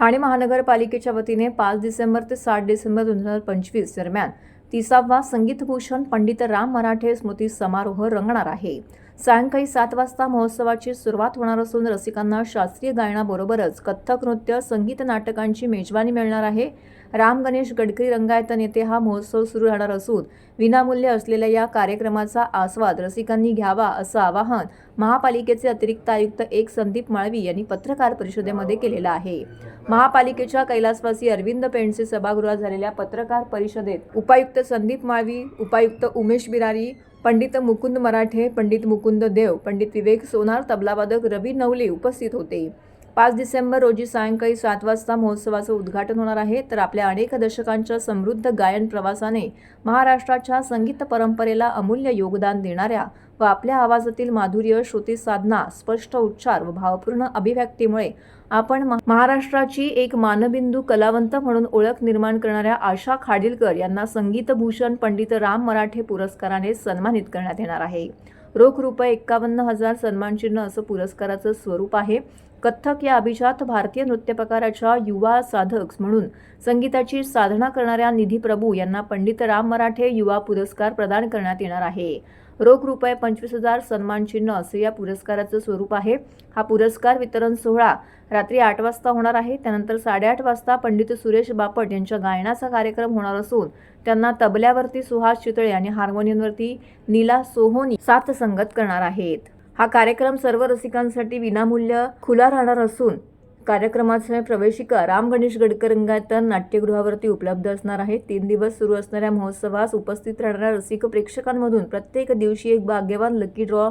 ठाणे महानगरपालिकेच्या वतीने पाच डिसेंबर ते सात डिसेंबर दोन हजार पंचवीस दरम्यान तिसावा संगीतभूषण पंडित राम मराठे स्मृती समारोह रंगणार आहे. सायंकाळी सात वाजता महोत्सवाची सुरुवात होणार असून रसिकांना शास्त्रीय गायनाबरोबरच कथ्थक नृत्य संगीत नाटकांची मेजवानी मिळणार आहे. राम गणेश गडकरी रंगायतन येथे हा महोत्सव सुरू राहणार असून विनामूल्य असलेल्या या कार्यक्रमाचा आस्वाद रसिकांनी घ्यावा असं आवाहन महापालिकेचे अतिरिक्त आयुक्त एक संदीप माळवी यांनी पत्रकार परिषदेमध्ये केलेलं आहे. महापालिकेच्या कैलासवासी अरविंद पेंडसे सभागृहात झालेल्या पत्रकार परिषदेत उपायुक्त संदीप माळवी उपायुक्त उमेश बिरारी पंडित मुकुंद मराठे पंडित मुकुंद देव पंडित विवेक सोनार तबलावादक रवी नवले उपस्थित होते. पाच डिसेंबर रोजी सायंकाळी सात वाजता महोत्सवाचं उद्घाटन होणार आहे. तर आपल्या अनेक दशकांच्या समृद्ध गायन प्रवासाने महाराष्ट्राच्या संगीत परंपरेला अमूल्य योगदान देणाऱ्या व आपल्या आवाजातील माधुर्य श्रुती साधना स्पष्ट उच्चार व भावपूर्ण अभिव्यक्तीमुळे आपण महाराष्ट्राची एक मानबिंदू कलावंत म्हणून ओळख निर्माण करणाऱ्या आशा खाडीलकर यांना संगीतभूषण पंडित राम मराठे पुरस्काराने सन्मानित करण्यात येणार आहे. रोख रुपये एक्कावन्न हजार सन्मानचिन्ह असं पुरस्काराचं स्वरूप आहे. कथ्थक या अभिजात भारतीय नृत्य प्रकाराच्या युवा साधक म्हणून संगीताची साधना करणाऱ्या निधी प्रभू यांना पंडित राम मराठे युवा पुरस्कार प्रदान करण्यात येणार आहे. रोख रुपये पंचवीस हजार सन्मान चिन्ह असं या पुरस्काराचं स्वरूप आहे. हा पुरस्कार वितरण सोहळा रात्री आठ वाजता होणार आहे. त्यानंतर साडेआठ वाजता पंडित सुरेश बापट यांच्या गायनाचा कार्यक्रम होणार असून त्यांना तबल्यावरती सुहास चितळे आणि हार्मोनियमवरती नीला सोहोनी सात संगत करणार आहेत. हा कार्यक्रम सर्व रसिकांसाठी विनामूल्य खुला राहणार असून कार्यक्रमाचे प्रवेशिका राम गणेश गडकरंगायतन नाट्यगृहावरती उपलब्ध असणार आहे. तीन दिवस सुरू असणाऱ्या महोत्सवास उपस्थित राहणाऱ्या रसिक प्रेक्षकांमधून प्रत्येक दिवशी एक भाग्यवान लकी ड्रॉ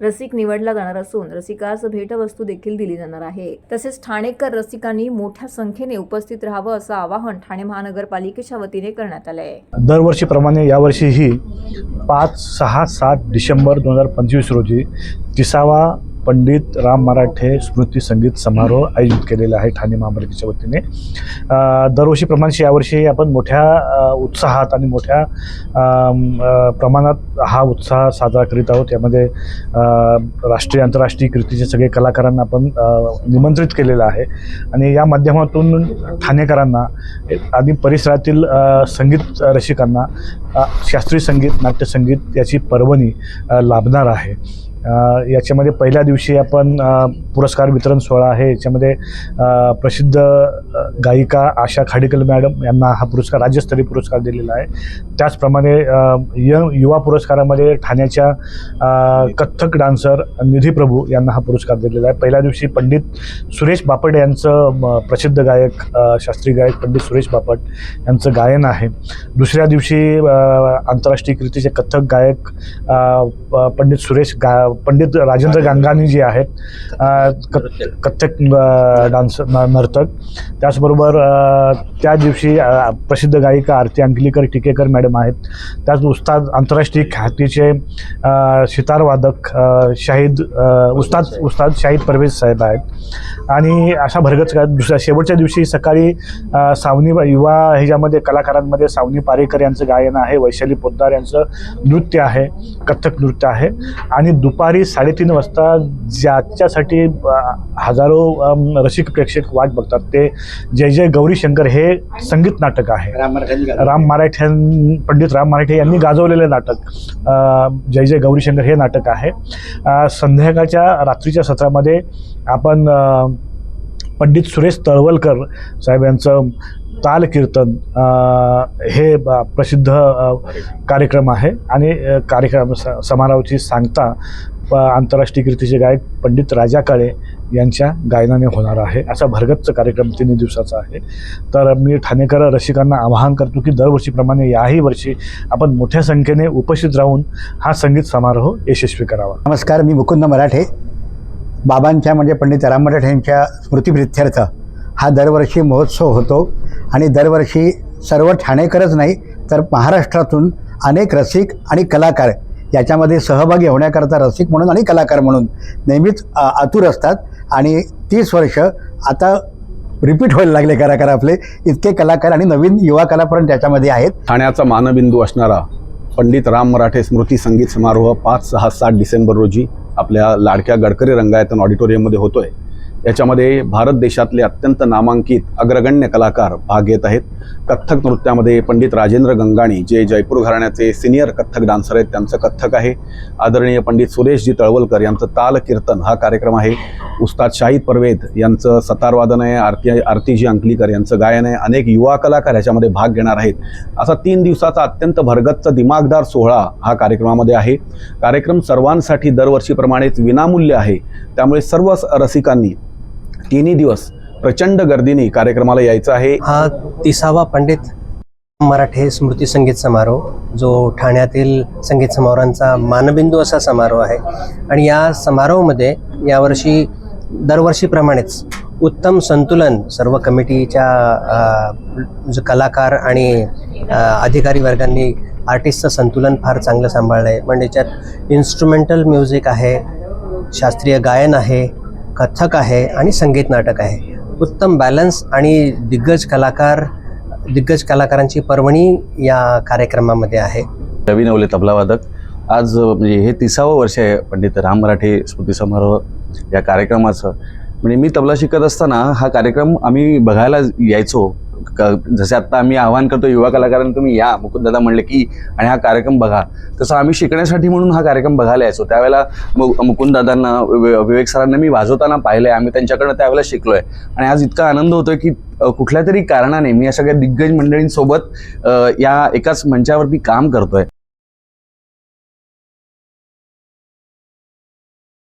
रसिक निवडला जाणार असून रसिकास भेटवस्तू देखील दिली जाणार आहे. तसेच ठाणेकर रसिकांनी मोठ्या संख्येने उपस्थित राहावं असं आवाहन ठाणे महानगरपालिकेच्या वतीने करण्यात आलं आहे दरवर्षीप्रमाणे यावर्षीही पाच सहा सात डिसेंबर दोन हजार पंचवीस रोजी तिसावा पंडित राम मराठे स्मृती संगीत समारोह आयोजित केलेला आहे ठाणे महापालिकेच्या वतीने. दरवर्षीप्रमाणे यावर्षी आपण मोठ्या उत्साहात आणि मोठ्या प्रमाणात हा उत्साह साजरा करीत आहोत. यामध्ये राष्ट्रीय आंतरराष्ट्रीय कीर्तीचे सगळे कलाकारांना आपण निमंत्रित केलेलं आहे. आणि या माध्यमातून ठाणेकरांना आणि परिसरातील संगीत रसिकांना शास्त्रीय संगीत नाट्यसंगीत याची पर्वणी लाभणार आहे. याच्यामध्ये पहिल्या दिवशी आपण पुरस्कार वितरण सोहळा आहे. याच्यामध्ये प्रसिद्ध गायिका आशा खाडीकल मॅडम यांना हा पुरस्कार राज्यस्तरीय पुरस्कार दिलेला आहे. त्याचप्रमाणे य यंग युवा पुरस्कारामध्ये ठाण्याच्या कथ्थक डान्सर निधी प्रभू यांना हा पुरस्कार दिलेला आहे. पहिल्या दिवशी पंडित सुरेश बापट यांचं म, प्रसिद्ध गायक शास्त्रीय गायक पंडित सुरेश बापट यांचं गायन आहे. दुसऱ्या दिवशी आंतरराष्ट्रीय कृतीचे कथ्थक गायक प- पंडित सुरेश गा पंडित राजेंद्र गांगानी जे आहेत कथ्थक डान्स नर्तक. त्याचबरोबर त्या दिवशी प्रसिद्ध गायिका आरती अंकलीकर टिकेकर मॅडम आहेत. त्याच उस्ताद आंतरराष्ट्रीय ख्यातीचे सितारवादक शाहीद उस्ताद उस्ताद शाहीद परवेज साहेब आहेत. आणि अशा भरगत का दुसऱ्या शेवटच्या दिवशी सकाळी सावनी युवा ह्याच्यामध्ये कलाकारांमध्ये सावनी पारेकर यांचं गायन आहे वैशाली पोद्दार यांचं नृत्य आहे कथ्थक नृत्य आहे. आणि दुपारी साडेतीन वाजता ज्याच्यासाठी हजारो रसिक प्रेक्षक वाट बघतात ते जय जय गौरी शंकर हे संगीत नाटक आहे राम मराठ्यांनी गाजवलं. राम मराठे पंडित राम मराठे यांनी गाजवलेले नाटक जय जय गौरीशंकर हे नाटक आहे संध्याकाळच्या रात्रीच्या सत्रामध्ये आपण पंडित सुरेश तळवलकर साहेब यांचं ताल कीर्तन हे ब- प्रसिद्ध कार्यक्रम आहे. आणि कार्यक्रम स समारोहाची सांगता प- आंतरराष्ट्रीय कीर्तीचे गायक पंडित राजा काळे यांच्या गायनाने होणार आहे. असा भरगतचा कार्यक्रम तिन्ही दिवसाचा आहे. तर मी ठाणेकर रसिकांना आवाहन करतो की दरवर्षीप्रमाणे याही वर्षी आपण मोठ्या संख्येने उपस्थित राहून हा संगीत समारोह यशस्वी करावा. नमस्कार मी मुकुंद मराठे. बाबांच्या म्हणजे पंडित रामराठ यांच्या स्मृतिप्रित्यर्थ हा दरवर्षी महोत्सव होतो. आणि दरवर्षी सर्व ठाणेकरच नाही तर महाराष्ट्रातून अनेक रसिक आणि कलाकार याच्यामध्ये सहभागी होण्याकरता रसिक म्हणून आणि कलाकार म्हणून नेहमीच आतुर असतात. आणि तीस वर्ष आता रिपीट व्हायला लागले कलाकार आपले. इतके कलाकार आणि नवीन युवा कलापर्यंत त्याच्यामध्ये आहेत. ठाण्याचा मानबिंदू असणारा पंडित राम मराठे स्मृती संगीत समारोह पाच सहा सात डिसेंबर रोजी आपल्या लाडक्या गडकरी रंगायतन ऑडिटोरियममध्ये होतोय. याच्यामध्ये भारत देशातले अत्यंत नामांकित अग्रगण्य कलाकार भाग घेत आहेत. कथ्थक नृत्यामध्ये पंडित राजेंद्र गंगाणी जे जयपूर घराण्याचे सिनियर कथ्थक डान्सर आहेत त्यांचं कथ्थक आहे. आदरणीय पंडित सुरेशजी तळवलकर यांचं ताल कीर्तन हा कार्यक्रम आहे. उस्ताद शाहिद परवेद यांचं सतारवादन आहे. आरती आरतीजी अंकलीकर यांचं गायन आहे. अनेक युवा कलाकार याच्यामध्ये भाग घेणार आहेत. असा तीन दिवसाचा अत्यंत भरगच्च दिमागदार सोहळा हा कार्यक्रमामध्ये आहे. कार्यक्रम सर्वांसाठी दरवर्षीप्रमाणेच विनामूल्य आहे. त्यामुळे सर्व रसिकांनी तिन्ही दिवस प्रचंड गर्दीने कार्यक्रमाला यायचं आहे. हा तिसावा पंडित मराठे स्मृती संगीत समारोह जो ठाण्यातील संगीत समारोहांचा मानबिंदू असा समारोह आहे. आणि या समारोहामध्ये यावर्षी दरवर्षीप्रमाणेच उत्तम संतुलन सर्व कमिटीच्या जो कलाकार आणि अधिकारी वर्गांनी आर्टिस्टचं संतुलन फार चांगलं सांभाळलं आहे म्हणजे त्यात इन्स्ट्रुमेंटल म्युझिक आहे शास्त्रीय गायन आहे कथ्थक आहे आणि संगीत नाटक आहे. उत्तम बॅलन्स आणि दिग्गज कलाकार दिग्गज कलाकारांची पर्वणी या कार्यक्रमामध्ये आहे. रवी नवले तबलावादक आज म्हणजे हे तिसावं वर्ष आहे पंडित राम मराठे स्मृती समारोह या कार्यक्रमाचं. म्हणजे मी तबला शिकत असताना हा कार्यक्रम आम्ही बघायला यायचो. जसे आत्ता आम्ही आवाहन करतो युवा कलाकारांना तुम्ही या. मुकुंददादा म्हणले की आणि हा कार्यक्रम बघा. तसं आम्ही शिकण्यासाठी म्हणून हा कार्यक्रम बघायला यायचो. त्यावेळेला मु मुकुंददादांना विवेक सरांना मी वाजवताना पाहिलं आहे आम्ही त्यांच्याकडनं त्यावेळेला शिकलो आहे आणि आज इतका आनंद होतोय की कुठल्या तरी कारणाने मी या सगळ्या दिग्गज मंडळींसोबत या एकाच मंचावरती काम करतोय.